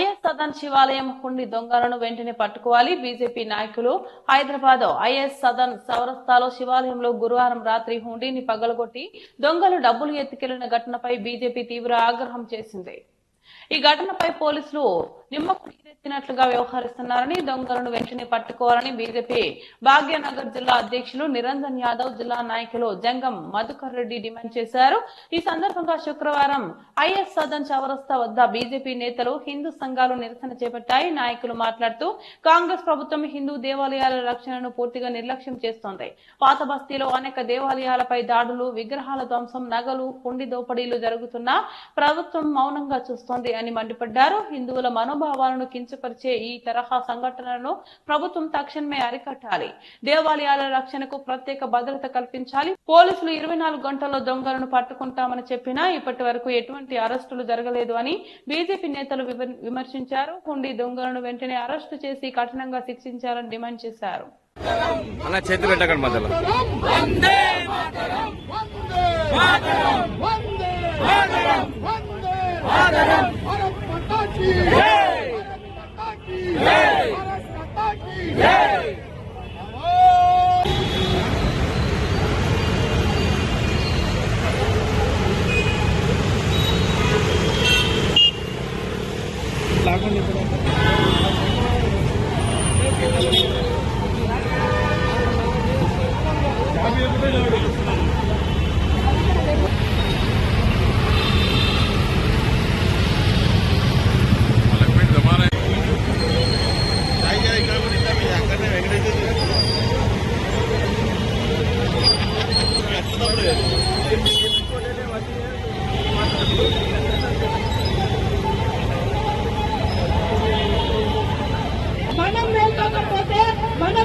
Is Sadan శివాలయం హుండి దొంగలను వెంటనే పట్టుకోవాలి. బీజేపీ నాయకులు హైదరాబాద్ ఐఎస్ సదన్ సౌరస్థాలో శివాలయంలో గురువారం రాత్రి హుండీని పగలగొట్టి దొంగలు డబ్బులు ఎత్తుకెళ్ళిన ఘటనపై బీజేపీ తీవ్ర ఆగ్రహం చేసింది. ఈ ఘటనపై పోలీసులు నిమ్మకు నీరెత్తినట్లుగా వ్యవహరిస్తున్నారని దొంగలను వెంటనే పట్టుకోవాలని బీజేపీ భాగ్యనగర్ జిల్లా అధ్యక్షులు నిరంజన్ యాదవ్ జిల్లా నాయకులు జంగం మధుకర్ రెడ్డి డిమాండ్ చేశారు. ఈ సందర్భంగా శుక్రవారం ఐఎస్ సదన్ చౌరస్తా వద్ద బీజేపీ నేతలు హిందూ సంఘాలు నిరసన చేపట్టాయి. నాయకులు మాట్లాడుతూ కాంగ్రెస్ ప్రభుత్వం హిందూ దేవాలయాల రక్షణను పూర్తిగా నిర్లక్ష్యం చేస్తోంది. పాత బస్తీలో అనేక దేవాలయాలపై దాడులు విగ్రహాల ధ్వంసం నగలు కుండి దోపిడీలు జరుగుతున్నా ప్రభుత్వం మౌనంగా చూస్తోంది. అని మండిపడ్డారు. హిందువుల మనోభావాలను కించపరిచే ఈ తరహా సంఘటనలను ప్రభుత్వం తక్షణమే అరికట్టాలి. దేవాలయాల రక్షణకు ప్రత్యేక భద్రత కల్పించాలి. పోలీసులు ఇరవై నాలుగు గంటల్లో దొంగలను పట్టుకుంటామని చెప్పినా ఇప్పటి వరకు ఎటువంటి అరెస్టులు జరగలేదు అని బీజేపీ నేతలు విమర్శించారు. హుండీ దొంగలను వెంటనే అరెస్టు చేసి కఠినంగా శిక్షించాలని డిమాండ్ చేశారు. అన్న చేతులు పెట్టకండి మధ్యలో. भारत माता की जय! भारत माता की जय!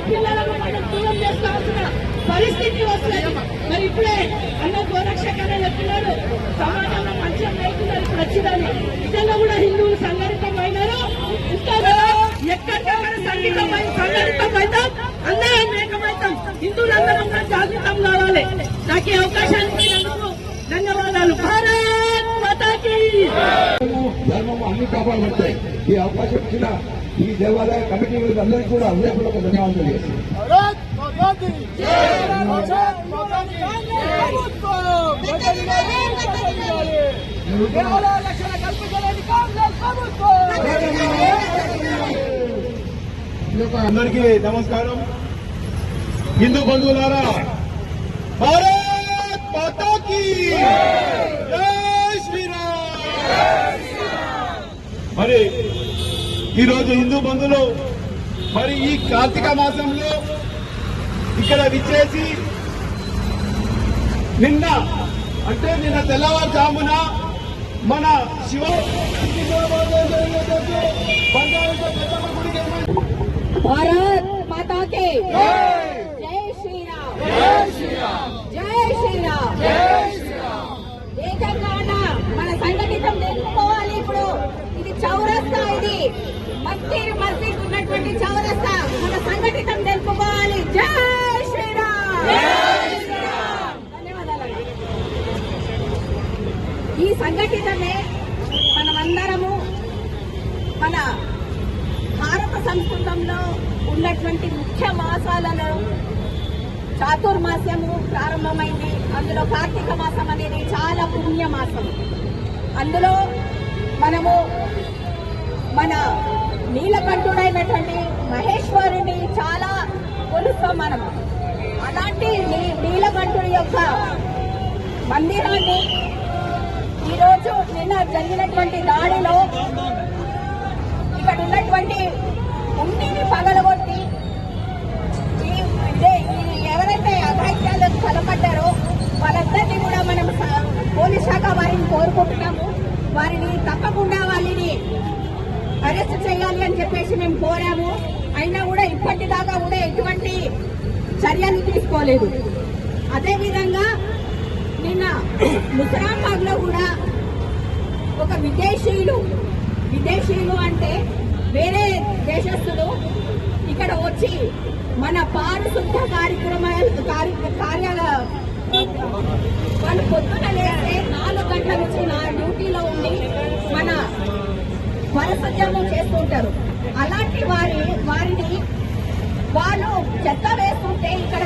పిల్లలను మనం దూరం చేసుకోవాల్సిన పరిస్థితి వస్తుంది. మరి ఇప్పుడే అన్న గోరక్షకన చెప్తున్నారు సమాజంలో మంచిగా మేల్కున్నారు ఇప్పుడు వచ్చిందని నిజంగా కూడా హిందువులు సంఘటితమైనారు. ఇంకా ఎక్కడికక్కడ సంఘటితమైన సంఘటితమైతాం అందరం ఏకమైతాం హిందువులందరం కూడా జాగృతం కావాలి. నాకు ఈ అవకాశాన్ని ధన్యవాదాలు. భారత్ మాతాకి! ధర్మం అన్ని కాపాడబడతాయి. ఈ అవకాశం ఇచ్చిన ఈ దేవాలయ కమిటీ అందరికీ కూడా హృదయపూర్వక ధన్యవాదాలు. అందరికీ నమస్కారం. హిందూ బంధువులారా భారత్ మాతా కీ జై శ్రీరామ్! మరి ఈరోజు హిందూ బంధువులు మరి ఈ కార్తీక మాసంలో ఇక్కడ విచ్చేసి నిన్న అంటే నిన్న తెల్లవారుజామున మన శివ? భారత్ జై శ్రీరామ్! జై శ్రీరామ్! జై శ్రీరామ్! ఏకంగా మన సంఘటితం తెలుసుకోవాలి ఇప్పుడు ఇది చౌరస్తా ఇది మస్జీద్ ఉన్నటువంటి చౌరస్తా మన సంఘటితం తెలుసుకోవాలి జై శ్రీరామ్! ఈ సంఘటితమే మనమందరము మన భారత సంస్కృతంలో ఉన్నటువంటి ముఖ్య మాసాలలో చాతుర్మాస్యము ప్రారంభమైంది. అందులో కార్తీక మాసం అనేది చాలా పుణ్య మాసం అందులో మనము మన నీలకంఠుడైనటువంటి మహేశ్వరుని చాలా కొలుస్తాం మనం అలాంటి నీలకంఠుడి యొక్క మందిరాన్ని ఈరోజు నిన్న జరిగినటువంటి దాడిలో ఇక్కడ ఉన్నటువంటి ఉండిని పగలగొట్టి ఎవరైతే అఘాయిత్యాలకు తలపడ్డారో వాళ్ళందరినీ కూడా మనం స- పోలీస్ శాఖ వారిని కోరుకుంటున్నాము వారిని తప్పకుండా వారిని అరెస్ట్ చేయాలి అని చెప్పేసి మేము కోరాము అయినా కూడా ఇప్పటిదాకా కూడా ఎటువంటి తీసుకోలేదు. అదేవిధంగా నిన్న ముసరాబాద్లో కూడా ఒక విదేశీయులు విదేశీయులు అంటే వేరే దేశస్తులు ఇక్కడ వచ్చి మన పారిశుద్ధ కార్యక్రమాలు కార్య- వాళ్ళు పొద్దున లేస్తే నాలుగు గంటల నుంచి నా డ్యూటీలో ఉండి మన వరసత్యము చేస్తుంటారు. అలాంటి వారి వారిని వాళ్ళు చెత్త వేస్తుంటే ఇక్కడ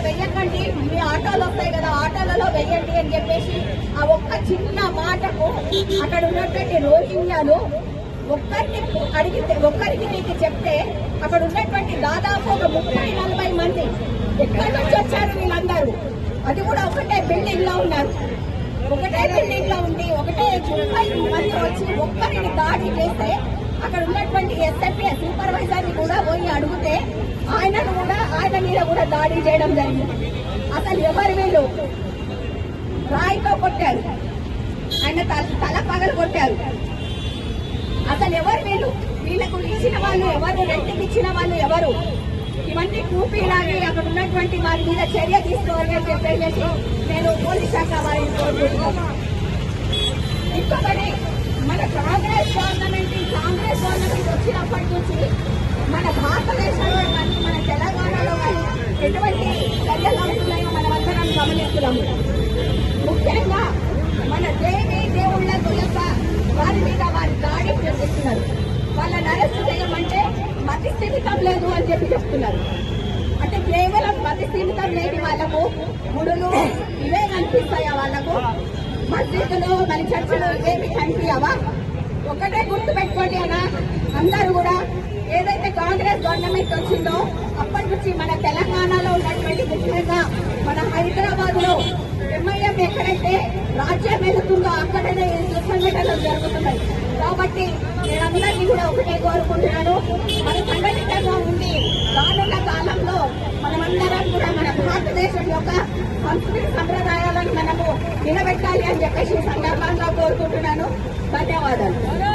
ఆటోలు వస్తాయి కదా ఆటోలలో వెయ్యండి అని చెప్పేసి ఆ ఒక్క చిన్న మాటకు అక్కడ ఉన్నటువంటి రోహింగ్యాలు ఒక్కరిని అడిగితే ఒక్కరికి నీకు చెప్తే అక్కడ ఉన్నటువంటి దాదాపు ఒక ముప్పై నలభై మంది ఎక్కడి నుంచి వచ్చారు వీళ్ళందరూ? అది కూడా ఒకటే బిల్డింగ్లో ఉన్నారు. ఒకటే బిల్డింగ్లో ఉండి ఒకటే ముప్పై మంది వచ్చి ఒక్కరిని దాడి చేస్తే అక్కడ ఉన్నటువంటి ఎస్ఎంపీ సూపర్వైజర్ని కూడా పోయి అడిగితే ఆయనను కూడా ఆయన మీద కూడా దాడి చేయడం జరిగింది. అసలు ఎవరు వీళ్ళు? రాయితో కొట్టారు. ఆయన తల తల పగలు కొట్టారు. అసలు ఎవరు వీళ్ళు? వీళ్ళకు ఇచ్చిన వాళ్ళు ఎవరు? రెంట్కి ఇచ్చిన వాళ్ళు ఎవరు? ఇవన్నీ కూపీలాగి అక్కడ ఉన్నటువంటి వారి మీద చర్య తీసుకోవాలి అని చెప్పేసి నేను పోలీస్ శాఖ వారిని కోరుకుంటున్నాను. ఇంకొకటి మన కాంగ్రెస్ గవర్నమెంట్ కాంగ్రెస్ గవర్నమెంట్ వచ్చినప్పటి నుంచి మన భారతదేశంలో కానీ మన తెలంగాణలో కానీ ఎటువంటి చర్యలు అవుతున్నాయో మనమందరం గమనిస్తున్నాము. ముఖ్యంగా మన దేవి దేవుళ్ళ యొక్క వారి మీద వారి దాడి చేస్తున్నారు. వాళ్ళని అరెస్ట్ చేయమంటే మతి స్థిమితం లేదు అని చెప్పి చెప్తున్నారు. అంటే కేవలం మతి స్థిమితం లేని వాళ్ళకు గుడులు ఇవే కనిపిస్తాయా వాళ్ళకు? మస్జిద్లు మన చర్చలు ఏమి కనిపించవా ఒకటే గుర్తు పెట్టుకోండి అన్న అందరూ కూడా ఏదైతే కాంగ్రెస్ గవర్నమెంట్ వచ్చిందో నుంచి మన తెలంగాణలో ఉన్నటువంటి ముఖ్యంగా మన హైదరాబాద్లో ఎంఐఎం ఎక్కడైతే రాజ్యం వెళుతుందో అక్కడనే ఈ సంఘటనలు జరుగుతున్నాయి. కాబట్టి నేనందరినీ కూడా ఒకటే కోరుకుంటున్నాను. మన సంఘటితంగా ఉండి రానున్న కాలంలో మనమందరం కూడా మన భారతదేశం యొక్క సంస్కృతి సంప్రదాయాలను మనము నిలబెట్టాలి అని చెప్పేసి సందర్భంగా కోరుకుంటున్నాను. ధన్యవాదాలు.